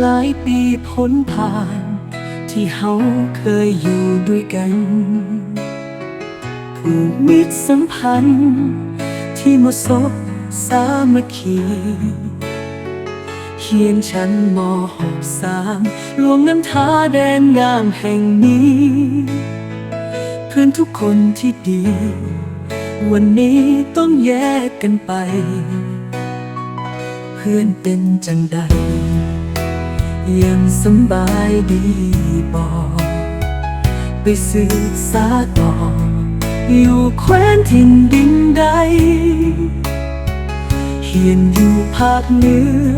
หลายปีพ้นผ่าน ที่เฮาเคยอยู่ด้วยกันผูกมิตรสัมพันธ์ ที่มดศพสามัคคีเขียนชั้นมหกสามรวมน้ำท้าแดนงามแห่งนี้ เพื่อนทุกคนที่ดี วันนี้ต้องแยกกันไป เพื่อนเป็นจังใด ยังสบายดีบอกไปศึกษาต่อ อยู่แคว้นถิ่นดินใดเฮียนอยู่ภาคเหนือ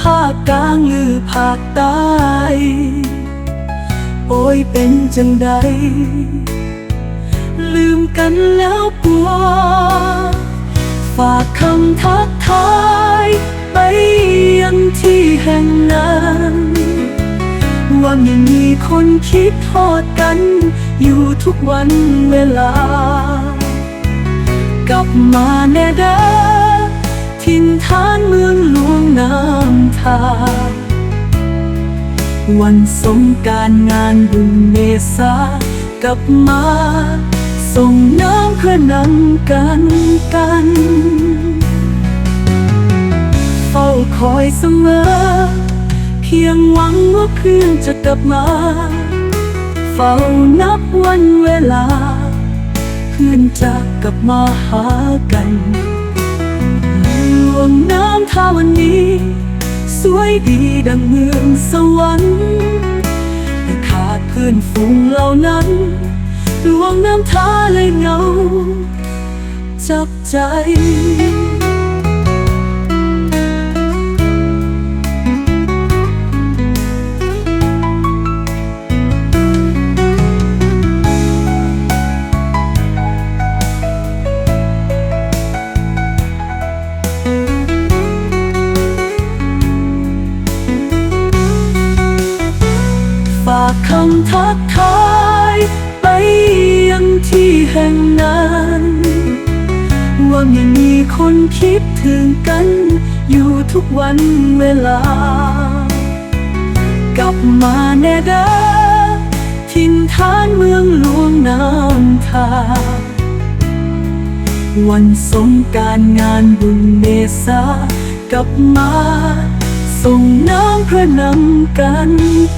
ภาคกลางหรือภาคใต้โอ้ยเป็นจังใด ลืมกันแล้วปัว ฝากคำทักทายไปยังที่แห่งนั้น ว่าไม่มีคนคิดทอดกัน อยู่ทุกวันเวลา กลับมาแน่เด้อทินฐานเมืองหลวงน้ำทา วันสงการงานบุญเมษากลับมา ส่งน้ำเพื่อนำกันกันเฝ้าคอยเสมอ พียงหวังว่าเพื่อนจะกลับมา เฝ้านับวันเวลาเพื่อนจะกลับมาหากันหลวงน้ำท่าวันนี้ สวยดีดังเมืองสวรรค์แต่ขาดเพื่อนฝูงเหล่านั้นหลวงน้ำท่าเลยเงาจับใจ ทักทายไปยังที่แห่งนั้น ว่ายังมีคนคิดถึงกัน อยู่ทุกวันเวลา กลับมาแน่เด้อทินฐานเมืองหลวงน้ำทา วันสงการงานบุญเมษากลับมาส่งน้ำเพื่อนำกัน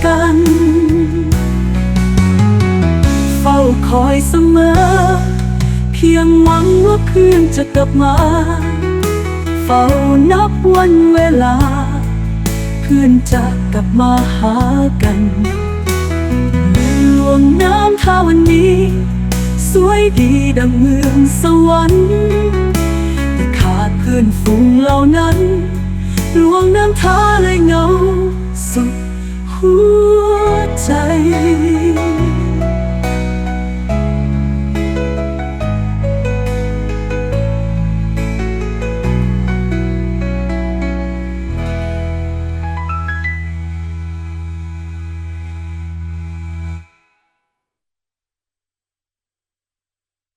กัน คอยเสมอ เพียงหวังว่าเพื่อนจะกลับมา เฝ้านับวันเวลาเพื่อนจะกลับมาหากันหลวงน้ำท่าวันนี้ สวยดีดังเมืองสวรรค์แต่ขาดเพื่อนฝูงเหล่านั้นหลวงน้ำท่าเลยเงาสุดหัวใจ